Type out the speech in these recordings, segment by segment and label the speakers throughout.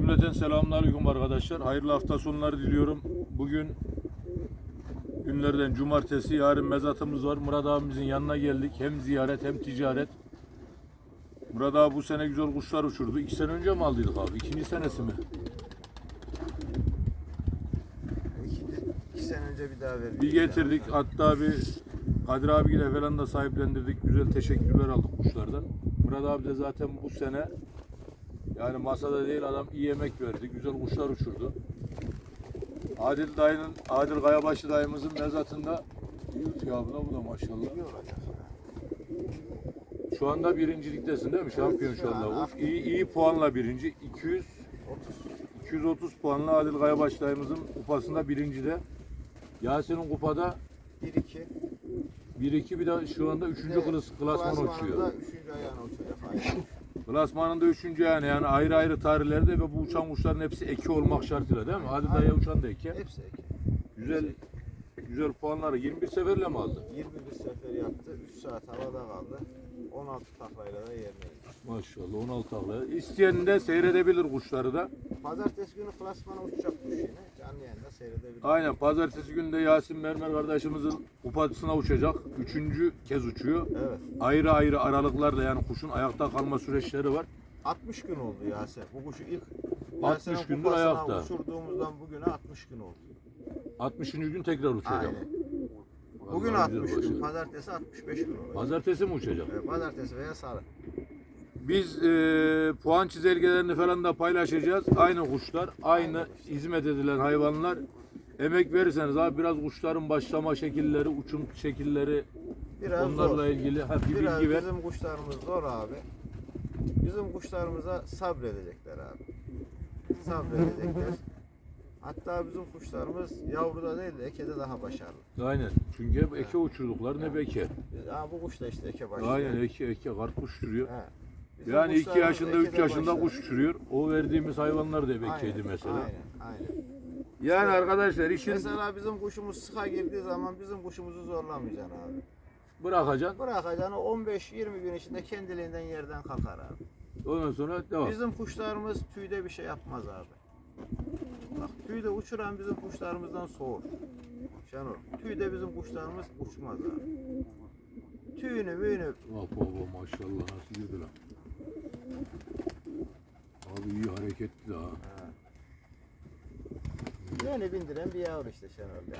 Speaker 1: Cümleten selamünaleyküm arkadaşlar. Hayırlı hafta sonları diliyorum. Bugün günlerden cumartesi, yarın mezatımız var. Murat abimizin yanına geldik. Hem ziyaret hem ticaret. Murat abi bu sene güzel kuşlar uçurdu. İki sene önce mi aldıydık abi? İkinci senesi mi?
Speaker 2: İki, iki sene önce bir daha verdik.
Speaker 1: Bir getirdik. Hatta bir Kadir abiyle falan da sahiplendirdik. Güzel teşekkürler aldık kuşlardan. Murat abi de zaten bu sene yani masada değil adam iyi yemek verdi. Güzel kuşlar uçurdu. Adil dayının, Adil Kayabaşı dayımızın mezatında uçuyor abla bu da maşallah.
Speaker 2: İyi olacak.
Speaker 1: Şu anda birinciliktesin değil mi? Şampiyon şu anda. Kuş. İyi, iyi puanla birinci. 200
Speaker 2: 30.
Speaker 1: 230 puanla Adil Kayabaşı dayımızın kupasında birincide. Yasin'in kupada
Speaker 2: 1-2.
Speaker 1: 1-2 bir de şu anda 3. klas, klasman uçuyor.
Speaker 2: Klasmanında Üçüncü ayağına uçacak.
Speaker 1: Klasmanında 3. yani yani ayrı ayrı tarihlerde ve bu uçan kuşların hepsi eki olmak şartıyla değil mi? Adil dayıya uçan da eki.
Speaker 2: Hepsi eki.
Speaker 1: Güzel güzel puanları 21 seferle mi aldı?
Speaker 2: 21 sefer yaptı. 3 saat havada kaldı. 16 taklayla da yerine indi.
Speaker 1: Maşallah 16 takla. İsteyen de seyredebilir kuşları da.
Speaker 2: Pazartesi günü klasmana uçacak kuş yine. Canlı yayında seyredebilir.
Speaker 1: Aynen pazartesi günü de Yasin Mermer kardeşimizin kupasına uçacak. Üçüncü kez uçuyor.
Speaker 2: Evet.
Speaker 1: Ayrı ayrı aralıklarla yani kuşun ayakta kalma süreçleri var.
Speaker 2: 60 gün oldu Yasin. Bu kuşu ilk
Speaker 1: 60
Speaker 2: Yasin'in
Speaker 1: gündür
Speaker 2: kupasına
Speaker 1: ayakta.
Speaker 2: uçurduğumuzdan bugüne 60 gün oldu.
Speaker 1: 60. gün tekrar uçacak.
Speaker 2: Aynen. Bugün
Speaker 1: Vallahi güzel
Speaker 2: 60 gün.
Speaker 1: başladı.
Speaker 2: Pazartesi 65 gün olacak.
Speaker 1: Pazartesi mi uçacak?
Speaker 2: Evet, Pazartesi veya salı.
Speaker 1: Biz e, puan çizelgelerini falan da paylaşacağız. Aynı kuşlar, aynı hizmet edilen hayvanlar. Emek verirseniz abi biraz kuşların başlama şekilleri, uçum şekilleri
Speaker 2: Biraz
Speaker 1: onlarla
Speaker 2: zor.
Speaker 1: ilgili ha, bir
Speaker 2: Biraz
Speaker 1: bilgi ver.
Speaker 2: bizim kuşlarımız zor abi. Bizim kuşlarımıza sabredecekler abi. Sabredecekler. Hatta bizim kuşlarımız yavruda değil de ekede daha başarılı.
Speaker 1: Aynen. Çünkü hep eke uçurdukları ne beke.
Speaker 2: Biz, aa, bu kuş da işte eke başlıyor.
Speaker 1: Aynen eke eke kart kuş uçuruyor.
Speaker 2: He.
Speaker 1: Yani 2
Speaker 2: kuşlarımız
Speaker 1: yaşında 3
Speaker 2: ekede
Speaker 1: yaşında kuş uçuruyor. O verdiğimiz hayvanlar da
Speaker 2: Aynen,
Speaker 1: bekeydi mesela.
Speaker 2: Aynen, aynen.
Speaker 1: Yani arkadaşlar işin
Speaker 2: Mesela bizim kuşumuz sıka girdiği zaman bizim kuşumuzu zorlamayacaksın abi.
Speaker 1: bırakacaksın.
Speaker 2: Bırakacaksın o 15-20 gün içinde kendiliğinden yerden kalkar abi.
Speaker 1: Ondan sonra devam.
Speaker 2: Bizim kuşlarımız tüyde bir şey yapmaz abi. Bak tüyde uçuran bizim kuşlarımızdan soğur. Şenol, tüyde bizim kuşlarımız uçmaz abi. Tüyünü müyünü
Speaker 1: Bak baba maşallah nasıl girdi lan. Abi iyi hareketli ha.
Speaker 2: yeni bindiren bir yavru işte ya.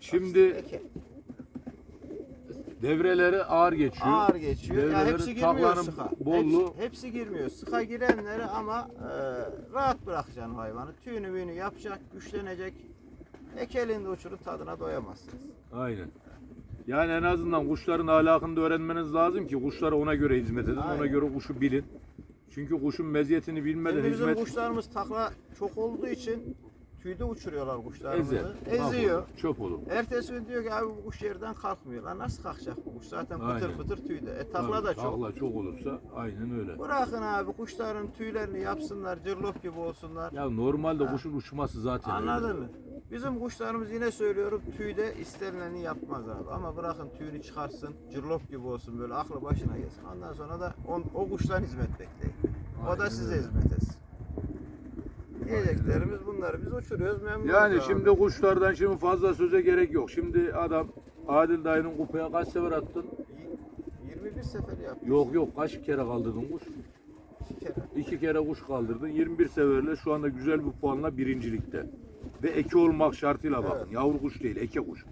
Speaker 1: Şimdi devreleri ağır geçiyor.
Speaker 2: Ağır geçiyor. Ya
Speaker 1: Devreleri
Speaker 2: hepsi girmiyor sıka.
Speaker 1: bolluğu-
Speaker 2: Hepsi, hepsi girmiyor. Sıka girenleri ama e, rahat bırakacaksın hayvanı. Tüyünü müyünü yapacak, güçlenecek. Ekelinde uçurup tadına doyamazsınız.
Speaker 1: Aynen. Yani en azından kuşların ahlakını da öğrenmeniz lazım ki kuşlara ona göre hizmet edin. Ona
Speaker 2: Aynen.
Speaker 1: göre kuşu bilin. Çünkü kuşun meziyetini bilmeden
Speaker 2: Şimdi bizim
Speaker 1: hizmet
Speaker 2: kuşlarımız takla çok olduğu için tüyde uçuruyorlar kuşlarımızı.
Speaker 1: ezer.
Speaker 2: Eziyor.
Speaker 1: mahvolur, Çöp olur.
Speaker 2: Ertesi gün diyor ki abi bu kuş yerden kalkmıyor. Lan nasıl kalkacak bu kuş? Zaten pıtır
Speaker 1: Aynen.
Speaker 2: pıtır tüyde. E takla da
Speaker 1: Tabii,
Speaker 2: çok.
Speaker 1: Takla çok olursa aynen öyle.
Speaker 2: Bırakın abi kuşların tüylerini yapsınlar, cırlop gibi olsunlar.
Speaker 1: Ya normalde kuşun uçması zaten öyle.
Speaker 2: Anladın mı? Bizim kuşlarımız yine söylüyorum tüyde istenileni yapmaz abi. Ama bırakın tüyünü çıkarsın, cırlop gibi olsun böyle aklı başına gelsin. Ondan sonra da on, o kuştan hizmet bekleyin. O da size hizmet etsin. Diyeceklerimiz bunları. Biz uçuruyoruz memnunuz
Speaker 1: Yani
Speaker 2: abi.
Speaker 1: şimdi kuşlardan şimdi fazla söze gerek yok. Şimdi adam Adil dayının kupaya kaç sefer attın?
Speaker 2: Y- 21 sefer yaptık.
Speaker 1: Yok yok kaç kere kaldırdın kuş?
Speaker 2: İki kere.
Speaker 1: İki kere kuş kaldırdın. 21 seferle şu anda güzel bir puanla birincilikte. Ve eke olmak şartıyla bakın.
Speaker 2: Evet.
Speaker 1: Yavru kuş değil, eke kuş.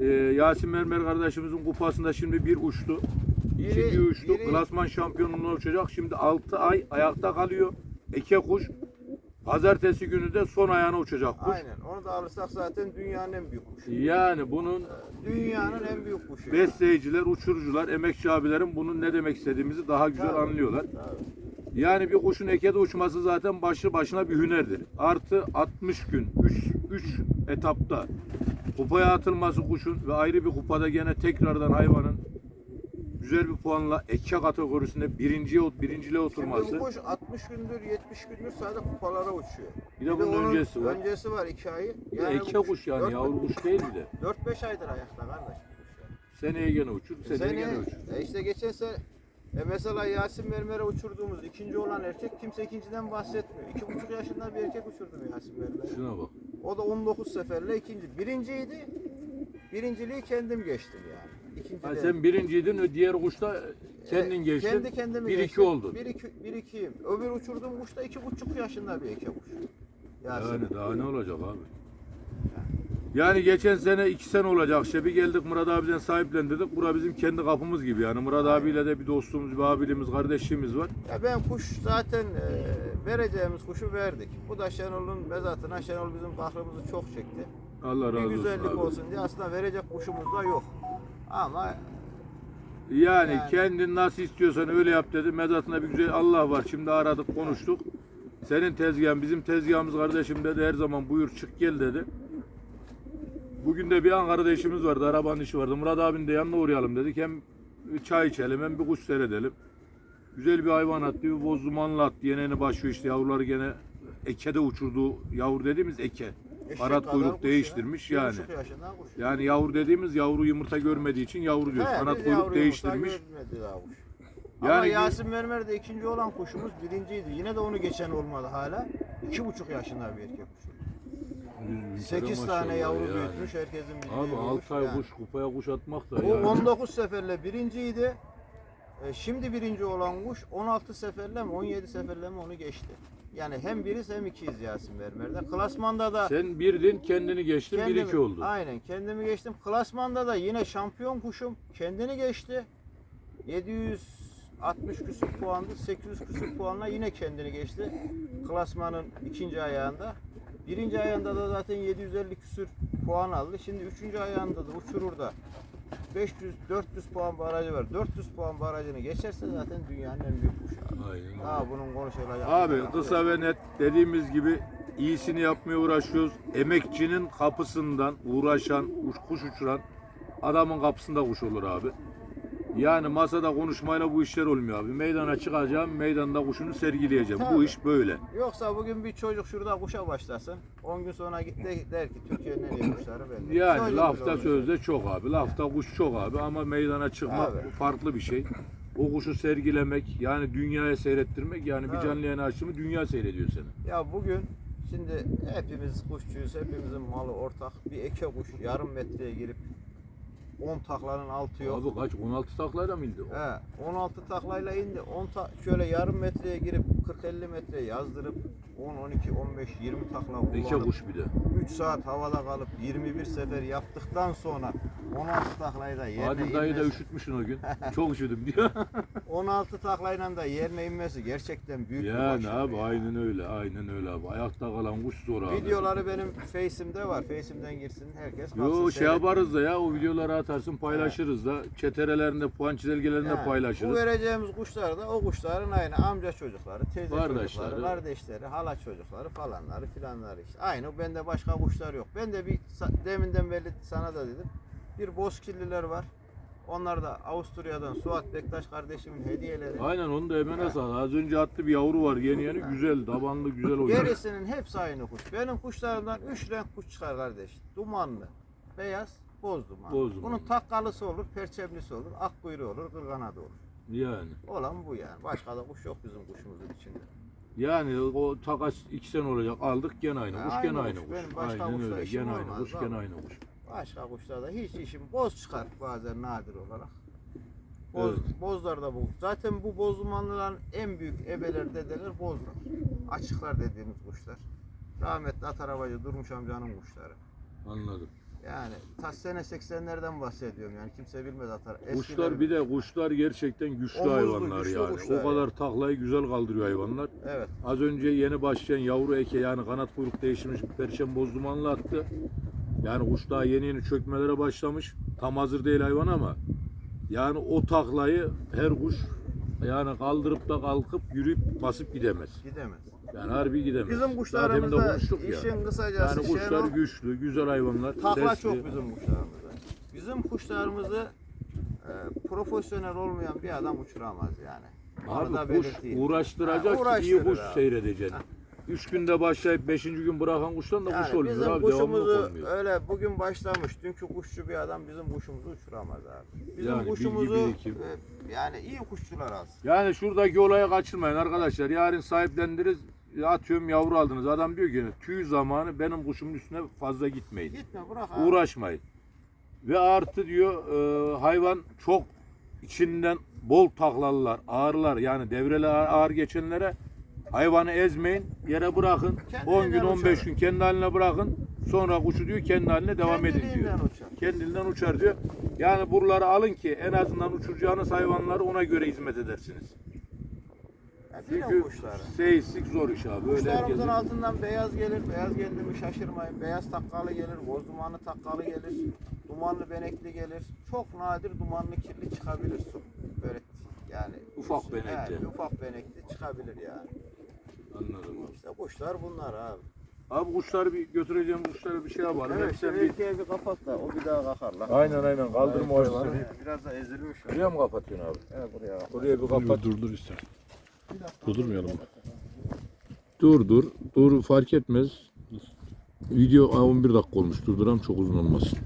Speaker 1: Ee, Yasin Mermer kardeşimizin kupasında şimdi bir uçtu.
Speaker 2: Biri-
Speaker 1: uçtu.
Speaker 2: biri-
Speaker 1: Klasman şampiyonluğuna uçacak. Şimdi 6 ay ayakta kalıyor. Eke kuş. Pazartesi günü de son ayağına uçacak kuş.
Speaker 2: Aynen. Onu da alırsak zaten dünyanın en büyük kuşu.
Speaker 1: Yani bunun
Speaker 2: Dünyanın en büyük kuşu.
Speaker 1: besleyiciler, uçurucular, emekçi abilerin bunun ne demek istediğimizi daha güzel
Speaker 2: Tabii.
Speaker 1: anlıyorlar.
Speaker 2: Tabii.
Speaker 1: Yani bir kuşun ekede uçması zaten başlı başına bir hünerdir. Artı 60 gün 3 3 etapta kupaya atılması kuşun ve ayrı bir kupada gene tekrardan hayvanın güzel bir puanla eke kategorisinde birinciye birinciliğe oturması.
Speaker 2: Şimdi bu kuş 60 gündür 70 gündür sadece kupalara uçuyor.
Speaker 1: Bir de bunun
Speaker 2: onun
Speaker 1: öncesi var.
Speaker 2: Öncesi var 2 ayı.
Speaker 1: Bir de eke
Speaker 2: bu
Speaker 1: kuş yani
Speaker 2: dört-
Speaker 1: yavru kuş değil bir de.
Speaker 2: 4-5 aydır ayakta kardeş. bu kuş ya.
Speaker 1: Seneye gene uçur, seneye
Speaker 2: Seni,
Speaker 1: gene uçur.
Speaker 2: e işte geçen sene E mesela Yasin Mermer'e uçurduğumuz ikinci olan erkek kimse ikinciden bahsetmiyor. İki buçuk yaşında bir erkek uçurdum Yasin Mermer'e.
Speaker 1: Şuna bak.
Speaker 2: O da 19 seferle ikinci. Birinciydi. Birinciliği kendim geçtim yani. İkinci
Speaker 1: Ha, sen birinciydin, o diğer kuşta kendin
Speaker 2: E,
Speaker 1: geçtin.
Speaker 2: Kendi kendimi
Speaker 1: bir iki
Speaker 2: geçtim.
Speaker 1: oldun.
Speaker 2: Bir iki, bir ikiyim. Öbür uçurduğum kuş da iki buçuk yaşında bir erkek kuş. Yasin.
Speaker 1: Yani daha ne olacak abi? Yani geçen sene iki sene olacak. İşte bir geldik Murat abiden sahiplendirdik. Bura bizim kendi kapımız gibi yani. Murat
Speaker 2: Aynen.
Speaker 1: abiyle de bir dostluğumuz, bir abiliğimiz, kardeşliğimiz var.
Speaker 2: Ya ben kuş zaten e, vereceğimiz kuşu verdik. Bu da Şenol'un mezatına. Şenol bizim kahrımızı çok çekti.
Speaker 1: Allah
Speaker 2: Bir
Speaker 1: razı olsun
Speaker 2: güzellik
Speaker 1: abi.
Speaker 2: olsun diye aslında verecek kuşumuz da yok. Ama
Speaker 1: Yani,
Speaker 2: Yani.
Speaker 1: kendin nasıl istiyorsan öyle yap dedi. Mezatında bir güzel Allah var. Şimdi aradık, konuştuk. Senin tezgahın, bizim tezgahımız kardeşim dedi. Her zaman buyur çık gel dedi. Bugün de bir Ankara'da işimiz vardı. Arabanın işi vardı. Murat abinin de yanına uğrayalım dedik. Hem çay içelim hem bir kuş seyredelim. Güzel bir hayvan attı. Bir boz dumanlı attı. Yeneni başlıyor işte. Yavruları gene ekede uçurdu. Yavru dediğimiz eke.
Speaker 2: Eşek
Speaker 1: Arat kuyruk değiştirmiş
Speaker 2: ya.
Speaker 1: yani. Yani yavru dediğimiz yavru yumurta görmediği için yavru
Speaker 2: diyor.
Speaker 1: Kanat kuyruk değiştirmiş. Yani
Speaker 2: Ama Yasin Mermer de ikinci olan kuşumuz birinciydi. Yine de onu geçen olmadı hala. İki buçuk yaşında bir erkek kuşu. 8 tane yavru yani. büyütmüş herkesin bildiği
Speaker 1: Abi 6 ay kuş kupaya kuş atmak da
Speaker 2: o
Speaker 1: yani.
Speaker 2: 19 seferle birinciydi. E, şimdi birinci olan kuş 16 seferle mi 17 seferle mi onu geçti. Yani hem biriz hem ikiyiz Yasin Bermer'de. Klasmanda da...
Speaker 1: Sen birdin kendini geçtin
Speaker 2: kendimi, bir
Speaker 1: iki oldun.
Speaker 2: Aynen kendimi geçtim. Klasmanda da yine şampiyon kuşum kendini geçti. 760 küsur puandı. 800 küsur puanla yine kendini geçti. Klasmanın ikinci ayağında. Birinci ayağında da zaten 750 küsür puan aldı. Şimdi üçüncü ayağında da uçururda 500 400 puan barajı var. 400 puan barajını geçerse zaten dünyanın en büyük kuşu.
Speaker 1: Aynen.
Speaker 2: Daha bunun konuşulacak.
Speaker 1: Abi kısa ve net dediğimiz gibi iyisini yapmaya uğraşıyoruz. Emekçinin kapısından uğraşan, kuş, kuş uçuran adamın kapısında kuş olur abi. Yani masada konuşmayla bu işler olmuyor abi. Meydana çıkacağım, meydanda kuşunu sergileyeceğim. Bu
Speaker 2: Tabii.
Speaker 1: iş böyle.
Speaker 2: Yoksa bugün bir çocuk şurada kuşa başlasın. 10 gün sonra git de der ki Türkiye'nin en iyi kuşları belli.
Speaker 1: Yani
Speaker 2: Çocuk
Speaker 1: lafta sözde çok abi. Lafta kuş çok abi ama meydana çıkmak
Speaker 2: Abi.
Speaker 1: farklı bir şey. O kuşu sergilemek yani dünyaya seyrettirmek yani bir canlı yayın açtı dünya seyrediyor seni.
Speaker 2: Ya bugün şimdi hepimiz kuşçuyuz. Hepimizin malı ortak. Bir eke kuş yarım metreye girip 10 taklanın altı yok.
Speaker 1: Abi kaç 16 taklayla mı indi?
Speaker 2: He, 16 taklayla indi. 10 ta- şöyle yarım metreye girip 40-50 metre yazdırıp 10, 12, 15, 20 takla kullanıp
Speaker 1: kuş bir de.
Speaker 2: 3 saat havada kalıp 21 sefer yaptıktan sonra 16 taklayı da yerine
Speaker 1: Adil dayı da
Speaker 2: inmesi-
Speaker 1: üşütmüşsün o gün. Çok üşüdüm diyor.
Speaker 2: 16 taklayla da yerine inmesi gerçekten büyük bir
Speaker 1: yani
Speaker 2: başarı.
Speaker 1: abi
Speaker 2: ya.
Speaker 1: aynen öyle. Aynen öyle abi. Ayakta kalan kuş zor abi.
Speaker 2: Videoları benim Face'imde var. Face'imden girsin herkes.
Speaker 1: Yo
Speaker 2: baksın,
Speaker 1: şey
Speaker 2: seyretsin.
Speaker 1: yaparız da ya o videoları atarsın paylaşırız da çeterelerinde puan çizelgelerinde
Speaker 2: Yani Bu
Speaker 1: paylaşırız.
Speaker 2: vereceğimiz kuşlar da o kuşların aynı amca çocukları, teyze
Speaker 1: Kardeşleri.
Speaker 2: çocukları, kardeşleri, hala çocukları falanları filanları işte. Aynı bende başka kuşlar yok. Ben de bir deminden belli sana da dedim. Bir bozkirliler var. Onlar da Avusturya'dan Suat Bektaş kardeşimin hediyeleri.
Speaker 1: Aynen onu da hemen sağ. Az önce attı bir yavru var yeni yeni güzel tabanlı güzel oynuyor.
Speaker 2: Gerisinin hepsi aynı kuş. Benim kuşlarımdan 3 renk kuş çıkar kardeş. Dumanlı, beyaz, boz duman.
Speaker 1: Boz duman.
Speaker 2: Bunun takkalısı olur, perçemlisi olur, ak kuyruğu olur, kırganadı olur.
Speaker 1: Yani.
Speaker 2: Olan bu yani. Başka da kuş yok bizim kuşumuzun içinde.
Speaker 1: Yani o takas iki sene olacak aldık gene aynı kuş gene aynı
Speaker 2: kuş. Benim başka
Speaker 1: Aynen
Speaker 2: kuşla
Speaker 1: öyle
Speaker 2: işim
Speaker 1: gene aynı
Speaker 2: olmaz
Speaker 1: kuş gene aynı kuş.
Speaker 2: Başka kuşlarda hiç işim boz çıkar bazen nadir olarak. Boz. Bozlar da bu. Zaten bu boz dumanlıların en büyük ebeler dedeler bozlar. Açıklar dediğimiz kuşlar. Rahmetli at arabacı Durmuş amcanın kuşları.
Speaker 1: Anladım.
Speaker 2: Yani ta sene 80'lerden bahsediyorum yani kimse bilmez atar.
Speaker 1: Kuşlar bir de kuşlar gerçekten güçlü
Speaker 2: Omuzlu,
Speaker 1: hayvanlar
Speaker 2: güçlü
Speaker 1: yani.
Speaker 2: kuşlar
Speaker 1: o kadar taklayı güzel kaldırıyor hayvanlar.
Speaker 2: Evet.
Speaker 1: Az önce yeni başlayan yavru eke yani kanat kuyruk değişmiş bir perşem boz dumanlı attı. Yani kuş daha yeni yeni çökmelere başlamış. Tam hazır değil hayvan ama yani o taklayı her kuş yani kaldırıp da kalkıp yürüyüp basıp gidemez.
Speaker 2: Gidemez.
Speaker 1: Yani harbi gidemez.
Speaker 2: Bizim kuşlarımızda
Speaker 1: konuştuk ya.
Speaker 2: işin kısacası
Speaker 1: Yani kuşlar
Speaker 2: Şenol-
Speaker 1: güçlü, güzel hayvanlar.
Speaker 2: Takla
Speaker 1: sesli.
Speaker 2: çok bizim kuşlarımızda. Bizim kuşlarımızı e, profesyonel olmayan bir adam uçuramaz yani.
Speaker 1: Abi kuş uğraştıracak
Speaker 2: Ha,
Speaker 1: ki iyi kuş
Speaker 2: abi.
Speaker 1: seyredeceksin.
Speaker 2: Ha.
Speaker 1: 3 günde başlayıp 5. gün bırakan kuştan da kuş
Speaker 2: Yani
Speaker 1: olmuyor
Speaker 2: bizim
Speaker 1: abi.
Speaker 2: Kuşumuzu
Speaker 1: olmuyor.
Speaker 2: öyle bugün başlamış. Dünkü kuşçu bir adam bizim kuşumuzu uçuramaz abi. Bizim
Speaker 1: Yani
Speaker 2: kuşumuzu e, yani iyi kuşçular az.
Speaker 1: Yani şuradaki olaya kaçırmayın arkadaşlar. Yarın sahiplendiririz. Atıyorum yavru aldınız. Adam diyor ki tüy zamanı benim kuşumun üstüne fazla gitmeyin.
Speaker 2: Gitme bırak abi.
Speaker 1: Uğraşmayın. Ve artı diyor e, hayvan çok içinden bol taklalılar, ağırlar yani devreli ağır, ağır geçenlere hayvanı ezmeyin, yere bırakın.
Speaker 2: Kendiliğinden
Speaker 1: 10 gün 15
Speaker 2: uçar.
Speaker 1: gün kendi haline bırakın. Sonra kuşu diyor kendi haline devam edin diyor.
Speaker 2: Uçar.
Speaker 1: Kendinden uçar diyor. Yani buraları alın ki en azından uçuracağınız hayvanları ona göre hizmet edersiniz.
Speaker 2: Yani
Speaker 1: Çünkü seyislik zor iş abi. Öyle
Speaker 2: Kuşlarımızın
Speaker 1: herkesin.
Speaker 2: altından beyaz gelir. Beyaz geldi mi şaşırmayın. Beyaz takkalı gelir. Boz dumanlı takkalı gelir. Dumanlı benekli gelir. Çok nadir dumanlı kirli çıkabilir su. Böyle yani
Speaker 1: Ufak benekli.
Speaker 2: Evet, ufak benekli çıkabilir yani.
Speaker 1: Anladım abi.
Speaker 2: İşte kuşlar bunlar abi.
Speaker 1: Abi kuşları bir götüreceğim kuşları bir şey yapalım.
Speaker 2: Evet,
Speaker 1: Hep
Speaker 2: işte
Speaker 1: sen bir...
Speaker 2: bir kapat da o bir daha kalkar lan.
Speaker 1: Aynen aynen kaldırma o
Speaker 2: Evet,
Speaker 1: açıları.
Speaker 2: Biraz da ezilmiş. o.
Speaker 1: Buraya mı kapatıyorsun abi?
Speaker 2: Evet buraya.
Speaker 1: Oraya bir kapat.
Speaker 3: Dur dur ister. Durdurmayalım.
Speaker 1: Dur dur. Dur fark etmez. Video 11 dakika olmuş. Durduram çok uzun olmasın.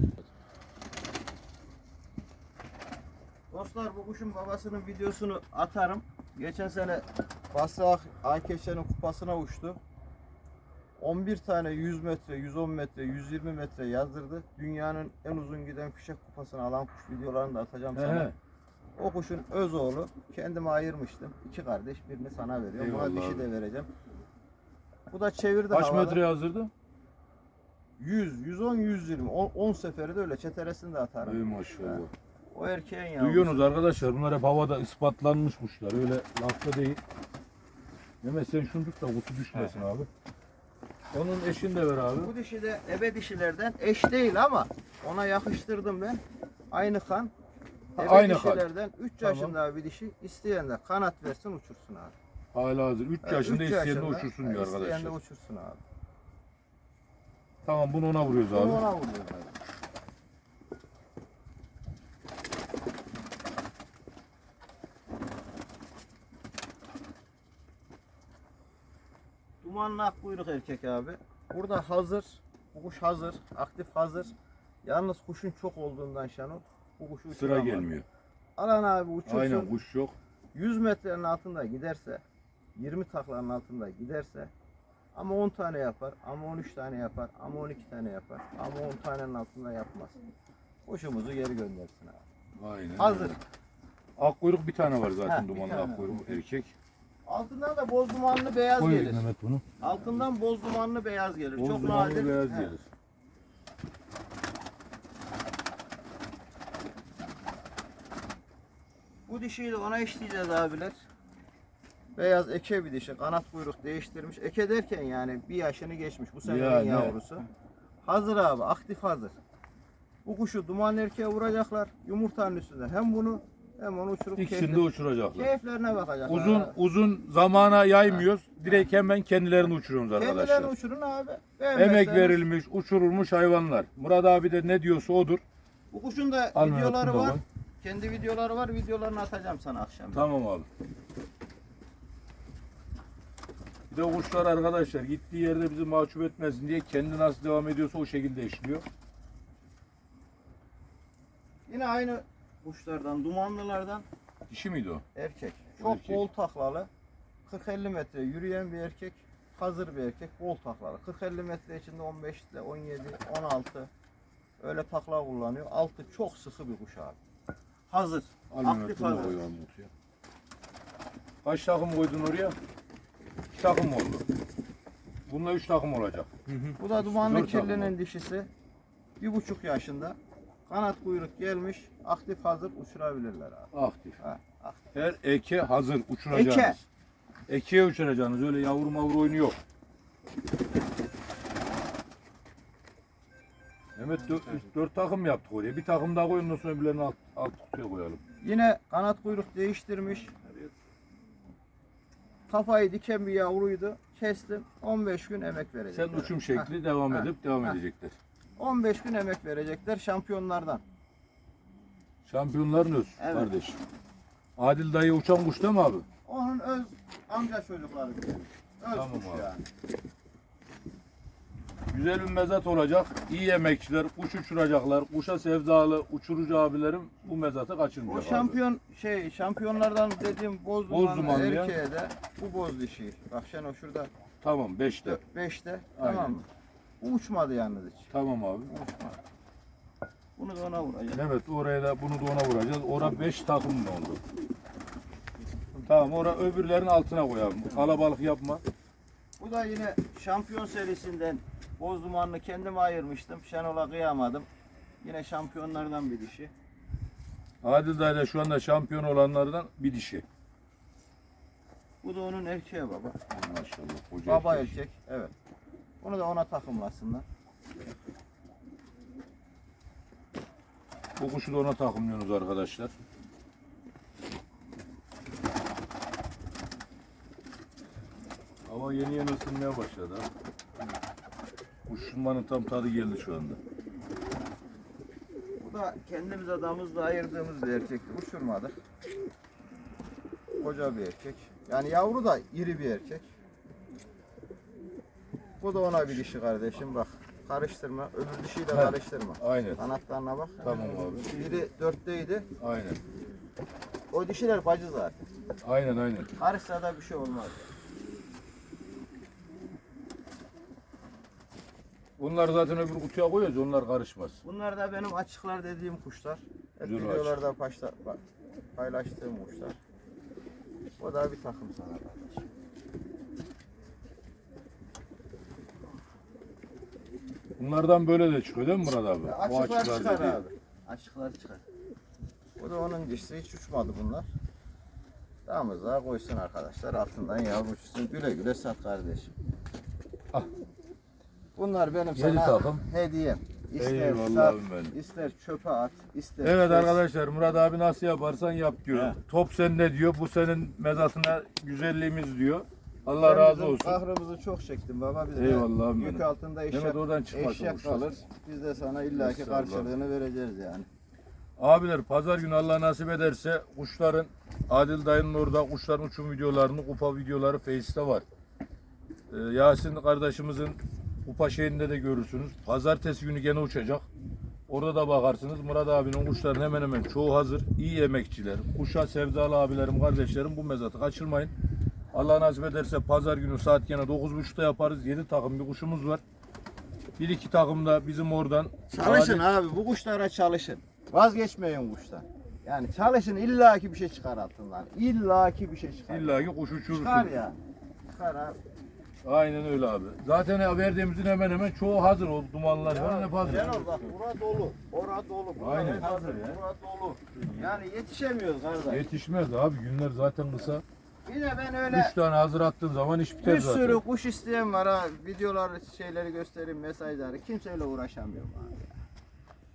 Speaker 2: Dostlar bu kuşun babasının videosunu atarım. Geçen sene Basra Aykeşe'nin kupasına uçtu. 11 tane 100 metre, 110 metre, 120 metre yazdırdı. Dünyanın en uzun giden fişek kupasını alan kuş videolarını da atacağım sana. O kuşun öz oğlu kendime ayırmıştım. İki kardeş birini sana veriyorum. Buna
Speaker 1: Eyvallah
Speaker 2: dişi
Speaker 1: abi.
Speaker 2: de vereceğim. Bu da çevirdi
Speaker 1: Kaç
Speaker 2: havada.
Speaker 1: metre hazırdı?
Speaker 2: 100, 110, 120. 10, 10 seferi de öyle çeteresini de atarım.
Speaker 1: Ey maşallah.
Speaker 2: O erkeğin yavrusu.
Speaker 1: Duyuyorsunuz arkadaşlar bunlar hep havada ispatlanmış kuşlar. Öyle lafta değil. Mehmet sen şunu tut da kutu düşmesin abi. Onun eşini de ver abi.
Speaker 2: Bu dişi de ebe dişilerden eş değil ama ona yakıştırdım ben. Aynı kan. Ebe
Speaker 1: aynı
Speaker 2: dişilerden 3
Speaker 1: Tamam.
Speaker 2: yaşında bir dişi isteyen de kanat versin uçursun abi.
Speaker 1: Hala hazır. 3
Speaker 2: Evet,
Speaker 1: yaşında
Speaker 2: üç
Speaker 1: isteyen de
Speaker 2: yaşında,
Speaker 1: uçursun diyor
Speaker 2: İsteyen de
Speaker 1: arkadaşlar.
Speaker 2: uçursun abi.
Speaker 1: Tamam bunu ona vuruyoruz
Speaker 2: Bunu
Speaker 1: abi.
Speaker 2: ona vuruyor abi. Dumanlı ak kuyruk erkek abi. Burada hazır. Bu kuş hazır. Aktif hazır. Yalnız kuşun çok olduğundan Şenol bu kuşu
Speaker 1: Sıra
Speaker 2: uçuramaz.
Speaker 1: gelmiyor.
Speaker 2: Alan abi uçursun.
Speaker 1: Aynen kuş yok.
Speaker 2: 100 metrenin altında giderse, 20 taklanın altında giderse ama 10 tane yapar, ama 13 tane yapar, ama 12 tane yapar, ama 10 tanenin altında yapmaz. Kuşumuzu geri göndersin abi.
Speaker 1: Aynen.
Speaker 2: Hazır.
Speaker 1: öyle. Akkuyruk bir tane var zaten
Speaker 2: Ha, bir
Speaker 1: dumanlı
Speaker 2: tane.
Speaker 1: akkuyruk erkek.
Speaker 2: Altından da boz dumanlı beyaz
Speaker 1: Koy
Speaker 2: gelir.
Speaker 1: Mehmet bunu.
Speaker 2: Altından boz dumanlı beyaz gelir.
Speaker 1: Boz
Speaker 2: Çok
Speaker 1: dumanlı
Speaker 2: nadir.
Speaker 1: beyaz
Speaker 2: He.
Speaker 1: gelir.
Speaker 2: Bu dişiyi de ona eşleyeceğiz abiler. Beyaz eke bir dişi. Kanat kuyruk değiştirmiş. Eke derken yani bir yaşını geçmiş. Bu senenin
Speaker 1: Yani.
Speaker 2: yavrusu. Hazır abi. Aktif hazır. Bu kuşu duman erkeğe vuracaklar. Yumurtanın üstünden hem bunu hem onu uçurup
Speaker 1: İkisini de
Speaker 2: keyifle-
Speaker 1: uçuracaklar.
Speaker 2: keyiflerine bakacaklar.
Speaker 1: Uzun
Speaker 2: abi.
Speaker 1: uzun zamana yaymıyoruz. Direkt hemen kendilerini uçuruyoruz
Speaker 2: Kendilerini
Speaker 1: arkadaşlar.
Speaker 2: uçurun abi.
Speaker 1: Emek
Speaker 2: Beğenmezseniz-
Speaker 1: verilmiş, uçurulmuş hayvanlar. Murat abi de ne diyorsa odur.
Speaker 2: Bu kuşun da
Speaker 1: Al
Speaker 2: videoları var.
Speaker 1: baba.
Speaker 2: Kendi videoları var. Videolarını atacağım sana akşam.
Speaker 1: Tamam abi. Bir de kuşlar arkadaşlar gittiği yerde bizi mahcup etmesin diye kendi nasıl devam ediyorsa o şekilde işliyor.
Speaker 2: Yine aynı kuşlardan, dumanlılardan
Speaker 1: Dişi miydi o?
Speaker 2: Erkek. Çok
Speaker 1: Erkek.
Speaker 2: bol taklalı. 40-50 metre yürüyen bir erkek. Hazır bir erkek. Bol taklalı. 40-50 metre içinde 15 ile 17, 16 öyle takla kullanıyor. Altı çok sıkı bir kuş abi. Hazır. Aktif hazır.
Speaker 1: Kaç takım koydun oraya? İki takım oldu. Bununla üç takım olacak.
Speaker 2: Bu da dumanlı
Speaker 1: Dört takım
Speaker 2: kirlinin dişisi. Bir buçuk yaşında. Kanat kuyruk gelmiş. Aktif hazır uçurabilirler abi.
Speaker 1: Aktif.
Speaker 2: Ha, aktif.
Speaker 1: Her eke hazır uçuracağınız.
Speaker 2: Eke.
Speaker 1: Ekeye uçuracaksınız. Öyle yavru mavru oyunu yok. Mehmet dört, dört takım yaptık oraya. Bir takım daha koyun ondan sonra birilerini alt, alt kutuya koyalım.
Speaker 2: Yine kanat kuyruk değiştirmiş. Kafayı diken bir yavruydu. Kestim. 15 gün emek verecekler.
Speaker 1: Sen uçum şekli devam
Speaker 2: ha,
Speaker 1: edip devam
Speaker 2: ha.
Speaker 1: edecekler.
Speaker 2: 15 gün emek verecekler şampiyonlardan.
Speaker 1: Şampiyonların öz
Speaker 2: Evet.
Speaker 1: kardeş. Adil dayı uçan kuş değil mi abi?
Speaker 2: Onun öz amca çocukları. Öz
Speaker 1: Tamam
Speaker 2: kuş
Speaker 1: abi.
Speaker 2: yani.
Speaker 1: Güzel bir mezat olacak. İyi emekçiler, kuş uçuracaklar. Kuşa sevdalı uçurucu abilerim bu mezatı
Speaker 2: O
Speaker 1: kaçırmayacak abi.
Speaker 2: şampiyon şey şampiyonlardan dediğim boz dumanlı
Speaker 1: dumanlı ya.
Speaker 2: erkeğe de bu boz dişi. Bak Şenol şurada
Speaker 1: Tamam 5'te.
Speaker 2: 5'te
Speaker 1: Aynen.
Speaker 2: tamam mı? Bu uçmadı yalnız hiç.
Speaker 1: Tamam abi.
Speaker 2: Uçmadı. Bunu da ona vuracağım.
Speaker 1: Evet oraya da bunu da ona vuracağız. Ora 5 takım ne oldu? Tamam ora öbürlerin altına koyalım. Kalabalık yapma.
Speaker 2: Bu da yine şampiyon serisinden boz dumanlı kendime ayırmıştım. Şenol'a kıyamadım. Yine şampiyonlardan bir dişi.
Speaker 1: Adil Dayla şu anda şampiyon olanlardan bir dişi.
Speaker 2: Bu da onun erkeği baba.
Speaker 1: Maşallah. Koca
Speaker 2: Baba
Speaker 1: erkek.
Speaker 2: erkek. Evet. Bunu da ona takımlasınlar.
Speaker 1: Bu kuşu da ona takımlıyorsunuz arkadaşlar. Hava yeni yeni ısınmaya başladı. ha. Uçurmanın tam tadı geldi şu anda.
Speaker 2: Bu da kendimize damızla ayırdığımız bir erkekti. Uçurmadık. Koca bir erkek. Yani yavru da iri bir erkek. Bu da ona bir dişi kardeşim bak. Karıştırma. Öbür dişiyi de
Speaker 1: He.
Speaker 2: karıştırma.
Speaker 1: Aynen.
Speaker 2: Kanatlarına bak.
Speaker 1: Tamam abi.
Speaker 2: Biri dörtteydi.
Speaker 1: Aynen.
Speaker 2: O dişiler bacı zaten.
Speaker 1: Aynen aynen.
Speaker 2: Karışsa da bir şey olmaz.
Speaker 1: Bunlar zaten öbür kutuya koyuyoruz. Onlar karışmaz.
Speaker 2: Bunlar da benim açıklar dediğim kuşlar. Hep
Speaker 1: Güzel
Speaker 2: videolarda paşta, bak, paylaştığım kuşlar. O da bir takım sana kardeşim.
Speaker 1: Bunlardan böyle de çıkıyor değil mi Murat abi? O
Speaker 2: Açıklar çıkar
Speaker 1: dediği.
Speaker 2: abi. Açıklar çıkar. Bu da onun dişisi hiç uçmadı bunlar. Damızlığa koysun arkadaşlar. Altından yavru uçsun. Güle güle sat kardeşim.
Speaker 1: Ah.
Speaker 2: Bunlar benim
Speaker 1: Yedi
Speaker 2: sana
Speaker 1: takım.
Speaker 2: hediyem. İster
Speaker 1: Eyvallah
Speaker 2: sat,
Speaker 1: benim.
Speaker 2: ister çöpe at, ister
Speaker 1: Evet
Speaker 2: kes.
Speaker 1: arkadaşlar Murat abi nasıl yaparsan yap diyor.
Speaker 2: He.
Speaker 1: Top sende diyor. Bu senin mezatına güzelliğimiz diyor. Allah
Speaker 2: Sen
Speaker 1: razı
Speaker 2: bizim
Speaker 1: olsun.
Speaker 2: Kahrımızı çok çektin baba. Biz de
Speaker 1: Eyvallah abim
Speaker 2: yük
Speaker 1: benim.
Speaker 2: altında eşek,
Speaker 1: Mehmet oradan çıkmasın
Speaker 2: eşek
Speaker 1: kuşlar.
Speaker 2: kalır. Biz de sana illaki
Speaker 1: Estağfurullah.
Speaker 2: karşılığını vereceğiz yani.
Speaker 1: Abiler pazar günü Allah nasip ederse kuşların Adil dayının orada kuşların uçum videolarını, kupa videoları Face'te var. Ee, Yasin kardeşimizin kupa şeyinde de görürsünüz. Pazartesi günü gene uçacak. Orada da bakarsınız. Murat abinin kuşların hemen hemen çoğu hazır. İyi emekçiler. Kuşa sevdalı abilerim, kardeşlerim bu mezatı kaçırmayın. Allah nasip ederse pazar günü saat gene 9.30'da yaparız. 7 takım bir kuşumuz var. Bir iki takım da bizim oradan.
Speaker 2: Çalışın abi bu kuşlara çalışın. Vazgeçmeyin kuştan. Yani çalışın illaki bir şey çıkar altından. İllaki bir şey çıkar.
Speaker 1: İlla ki kuş uçurursun.
Speaker 2: çıkar ya. Çıkar abi.
Speaker 1: Aynen öyle abi. Zaten verdiğimizin hemen hemen çoğu hazır. O dumanlar falan hep hazır.
Speaker 2: Şenol bak bura dolu. Ora dolu. Bura
Speaker 1: Aynen.
Speaker 2: hazır ya. Bura dolu. Yani yetişemiyoruz kardeş.
Speaker 1: Yetişmez abi. Günler zaten kısa.
Speaker 2: Yine ben öyle
Speaker 1: Üç tane hazır attığın zaman iş biter
Speaker 2: bir
Speaker 1: zaten.
Speaker 2: sürü kuş isteyen var ha. Videolar şeyleri göstereyim mesajları. Kimseyle uğraşamıyorum abi.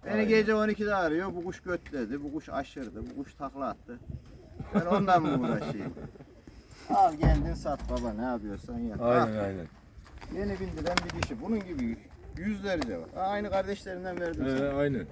Speaker 2: Beni
Speaker 1: Aynen.
Speaker 2: gece 12'de arıyor. Bu kuş götledi. Bu kuş aşırdı. Bu kuş takla attı. Ben ondan mı uğraşayım? Al kendin sat baba ne yapıyorsan yap.
Speaker 1: Aynen
Speaker 2: Bak,
Speaker 1: aynen.
Speaker 2: yeni bindiren bir dişi. Bunun gibi yüzlerce var. Ha, Aynı kardeşlerinden verdim
Speaker 1: Ee,
Speaker 2: sana.
Speaker 1: aynen.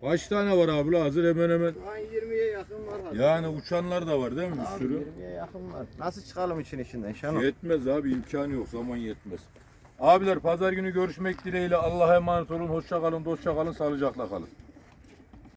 Speaker 1: Kaç tane var abi hazır hemen hemen.
Speaker 2: Şu an 20'ye yakın var. hazır.
Speaker 1: Yani uçanlar da var değil mi bir
Speaker 2: Abi
Speaker 1: sürü?
Speaker 2: 20'ye yakın var. Nasıl çıkalım için içinden Şenol?
Speaker 1: Yetmez abi imkanı yok zaman yetmez. Abiler pazar günü görüşmek dileğiyle Allah'a emanet olun. Hoşça kalın, dostça kalın, sağlıcakla kalın.